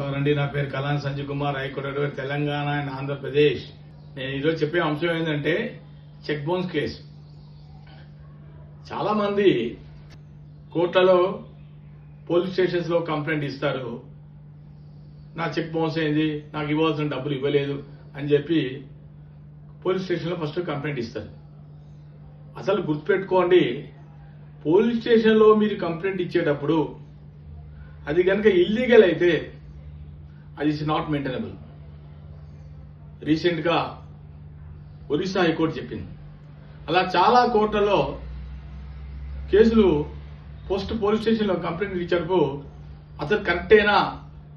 అండి. నా పేరు Kalan Sanjay Kumar high court Telangana and Andhra Pradesh. నేను ఈరోజు చెప్పే అంశం ఏంటంటే చెక్ బౌన్స్ కేసు. చాలామంది కోర్టులలో పోలీస్ స్టేషన్స్లో కంప్లైంట్ ఇస్తారు. నా చెక్ బౌన్స్ అయింది నాకు ఇవ్వాల్సిన డబ్బులు ఇవ్వలేదు అని చెప్పి పోలీస్ స్టేషన్లో ఫస్ట్ కంప్లైంట్ ఇస్తారు. అసలు గుర్తుపెట్టుకోండి పోలీస్ స్టేషన్లో మీరు కంప్లైంట్ ఇచ్చేటప్పుడు అది కనుక ఇల్లీగల్ అయితే అది ఇస్ నాట్ మెయింటైనబుల్ రీసెంట్గా ఒరిస్సా హైకోర్టు చెప్పింది. అలా చాలా కోర్టులలో కేసులు పోస్ట్ పోలీస్ స్టేషన్లో కంప్లైంట్ ఇచ్చేటప్పుడు అతను కరెక్టేనా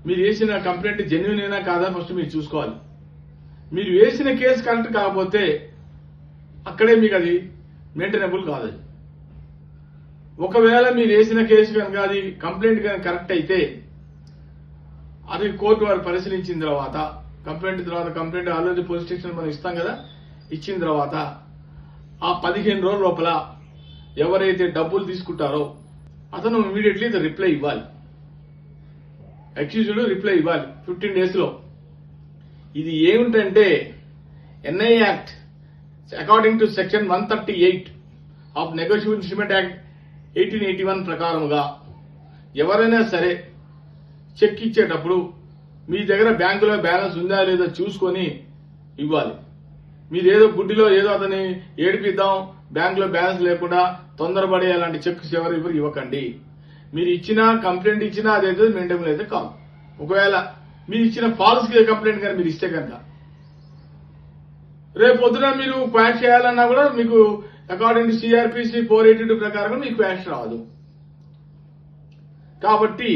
మీరు వేసిన కంప్లైంట్ జెన్యున్ అయినా కాదా ఫస్ట్ మీరు చూసుకోవాలి. మీరు వేసిన కేసు కరెక్ట్ కాకపోతే అక్కడే మీకు అది మెయింటైనబుల్ కాదు ఒకవేళ మీరు వేసిన కేసు కనుక అది కంప్లైంట్ కనుక కరెక్ట్ అయితే అది కోర్టు వారు పరిశీలించిన తర్వాత కంప్లైంట్ తర్వాత కంప్లైంట్ ఆల్రెడీ పోలీస్ స్టేషన్ మనం ఇస్తాం కదా ఇచ్చిన తర్వాత ఆ పదిహేను రోజుల లోపల ఎవరైతే డబ్బులు తీసుకుంటారో అతను ఇమీడియట్లీ రిప్లై ఇవ్వాలి. అక్యూజ్డ్ రిప్లై ఇవ్వాలి ఫిఫ్టీన్ డేస్లో. ఇది ఏమిటంటే NI act according to section one thirty eight of negotiable instrument act eighteen eighty one ప్రకారముగా ఎవరైనా సరే చెక్ ఇచ్చేటప్పుడు మీ దగ్గర బ్యాంకులో బ్యాలెన్స్ ఉందా లేదో చూసుకొని ఇవ్వాలి. మీరు ఏదో గుడ్డిలో ఏదో అతని ఏడిపిద్దాం బ్యాంకులో బ్యాలెన్స్ లేకుండా తొందరపడి అలాంటి చెక్ ఎవరు ఎవరు ఇవ్వకండి. మీరు ఇచ్చిన కంప్లైంట్ ఇచ్చినా అదైతే మెయింటైన్ అయితే కాదు. ఒకవేళ మీరు ఇచ్చిన ఫాల్స్ కంప్లైంట్ కానీ మీరు ఇస్తే కనుక. రేపు పొద్దున మీరు క్వాష్ చేయాలన్నా కూడా మీకు according to CrPC four eighty two ప్రకారం మీకు క్వాష్ రాదు. కాబట్టి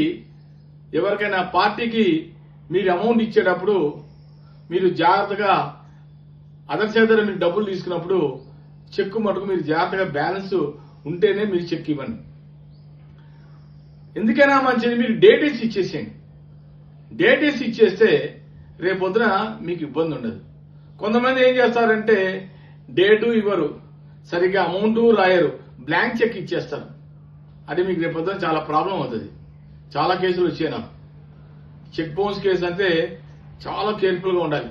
ఎవరికైనా పార్టీకి మీరు అమౌంట్ ఇచ్చేటప్పుడు మీరు జాగ్రత్తగా అదర్ చేత మీరు డబ్బులు తీసుకున్నప్పుడు చెక్ మటుకు మీరు జాగ్రత్తగా బ్యాలెన్స్ ఉంటేనే మీరు చెక్ ఇవ్వండి. ఎందుకైనా మంచిది మీరు డేట్ వేసి ఇచ్చేసేయండి. డేట్ వేసి ఇచ్చేస్తే రేపొద్దున మీకు ఇబ్బంది ఉండదు. కొంతమంది ఏం చేస్తారంటే డేటు ఇవ్వరు. సరిగ్గా అమౌంట్ రాయరు. బ్లాంక్ చెక్ ఇచ్చేస్తారు. అది మీకు రేపొద్దున చాలా ప్రాబ్లం అవుతుంది. చాలా కేసులు వచ్చాయి నాకు. చెక్ బౌన్స్ కేసు అంటే చాలా కేర్ఫుల్గా ఉండాలి.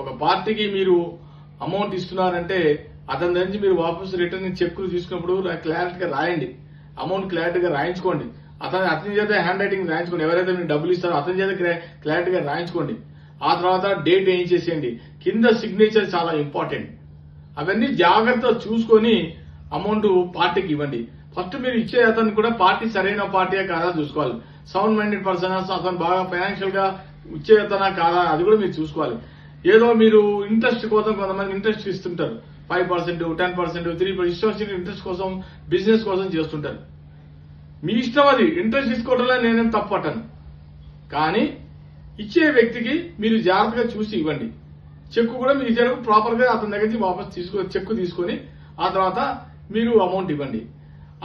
ఒక పార్టీకి మీరు అమౌంట్ ఇస్తున్నారంటే అతని నుంచి మీరు వాపసు రిటర్న్ చెక్కులు తీసుకున్నప్పుడు క్లారిటీగా రాయండి. అమౌంట్ క్లారిటీగా రాయించుకోండి. అతని అతని చేత హ్యాండ్ రైటింగ్ రాయించుకోండి. ఎవరైతే మీరు డబ్బులు ఇస్తారో అతని చేత క్లా- క్లారిటీగా రాయించుకోండి. ఆ తర్వాత డేట్ ఏం చేసేయండి. కింద సిగ్నేచర్ చాలా ఇంపార్టెంట్ అవన్నీ జాగ్రత్తగా చూసుకొని అమౌంట్ పార్టీకి ఇవ్వండి. ఫస్ట్ మీరు ఇచ్చే అతను కూడా పార్టీ సరైన పార్టీయే కాదా చూసుకోవాలి. సౌండ్ మైండెడ్ పర్సన్ అతను బాగా ఫైనాన్షియల్గా ఇచ్చే అతనా కాదా అది కూడా మీరు చూసుకోవాలి. ఏదో మీరు ఇంట్రెస్ట్ కోసం కొంతమంది ఇంట్రెస్ట్ ఇస్తుంటారు. Five percent ten percent three percent ఇష్టం ఇంట్రెస్ట్ కోసం బిజినెస్ కోసం చేస్తుంటారు. మీ ఇష్టం అది. ఇంట్రెస్ట్ తీసుకోవడంలో నేనేం తప్పటాను కానీ ఇచ్చే వ్యక్తికి మీరు జాగ్రత్తగా చూసి ఇవ్వండి. చెక్కు కూడా మీరు ఇచ్చేటప్పుడు ప్రాపర్గా అతని దగ్గర నుంచి వాపస్ తీసుకో చెక్కు తీసుకొని ఆ తర్వాత మీరు అమౌంట్ ఇవ్వండి.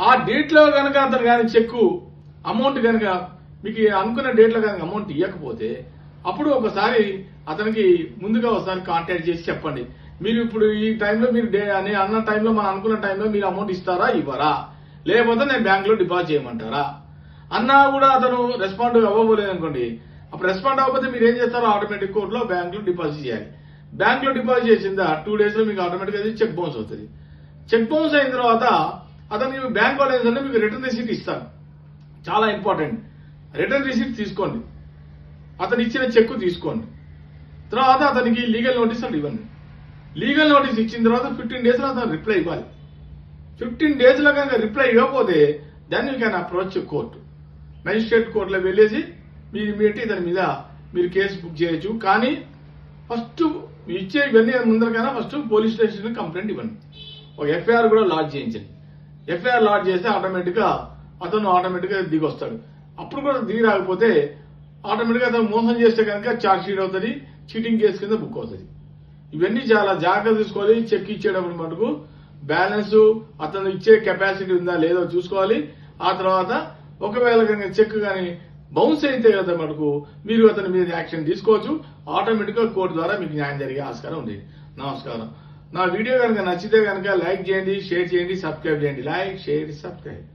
ఆ డేట్లో కనుక అతను కానీ చెక్కు అమౌంట్ కనుక మీకు అనుకున్న డేట్లో కనుక అమౌంట్ ఇవ్వకపోతే అప్పుడు ఒకసారి అతనికి ముందుగా ఒకసారి కాంటాక్ట్ చేసి చెప్పండి. మీరు ఇప్పుడు ఈ టైంలో మీరు డే అని అన్న టైంలో మనం అనుకున్న టైంలో మీరు అమౌంట్ ఇస్తారా ఇవ్వరా? లేకపోతే నేను బ్యాంక్లో డిపాజిట్ చేయమంటారా? అన్నా కూడా అతను రెస్పాండ్ అవ్వబోలేదు అనుకోండి. అప్పుడు రెస్పాండ్ అవ్వకపోతే మీరు ఏం చేస్తారో ఆటోమేటిక్ కోర్ట్లో బ్యాంక్లో డిపాజిట్ చేయాలి. బ్యాంక్లో డిపాజిట్ చేసిందా టూ డేస్లో మీకు ఆటోమేటిక్ అయితే చెక్ బౌన్స్ అవుతుంది. చెక్ బౌన్స్ అయిన తర్వాత అతను బ్యాంక్ వాళ్ళు ఏంటంటే మీకు రిటర్న్ రిసీట్ ఇస్తాను. చాలా ఇంపార్టెంట్. రిటర్న్ రిసీట్ తీసుకోండి. అతను ఇచ్చిన చెక్ తీసుకోండి. తర్వాత అతనికి లీగల్ నోటీస్ అని ఇవ్వండి. లీగల్ నోటీస్ ఇచ్చిన తర్వాత ఫిఫ్టీన్ డేస్లో అతను రిప్లై ఇవ్వాలి. ఫిఫ్టీన్ డేస్లో కనుక రిప్లై ఇవ్వకపోతే దాన్ని you can approach court. Magistrate కోర్టులో వెళ్ళేసి మీరు ఇమీడియట్ దాని మీద మీరు కేసు బుక్ చేయొచ్చు. కానీ ఫస్ట్ ఇచ్చే ఇవన్నీ ముందరకైనా ఫస్ట్ పోలీస్ స్టేషన్ కంప్లైంట్ ఇవ్వండి. ఒక ఎఫ్ఐఆర్ కూడా లాడ్జ్ చేయించండి. ఎఫ్ఐఆర్ లాడ్ చేస్తే ఆటోమేటిక్గా అతను ఆటోమేటిక్గా దిగి వస్తాడు అప్పుడు కూడా దిగి రాకపోతే ఆటోమేటిక్గా అతను మోసం చేస్తే కనుక చార్జ్ షీట్ అవుతుంది చీటింగ్ కేసు కింద బుక్ అవుతుంది. ఇవన్నీ చాలా జాగ్రత్త తీసుకోవాలి చెక్ ఇచ్చేటప్పుడు మటుకు బ్యాలెన్స్ అతను ఇచ్చే కెపాసిటీ ఉందా లేదో చూసుకోవాలి. ఆ తర్వాత ఒకవేళ కనుక చెక్ కానీ బౌన్స్ అయితే కదా మటుకు మీరు అతని మీద యాక్షన్ తీసుకోవచ్చు. ఆటోమేటిక్గా కోర్టు ద్వారా మీకు న్యాయం జరిగే ఆస్కారం ఉంది. నమస్కారం. నా వీడియో కనుక నచ్చితే కనుక లైక్ చేయండి షేర్ చేయండి సబ్స్క్రైబ్ చేయండి. Like share subscribe.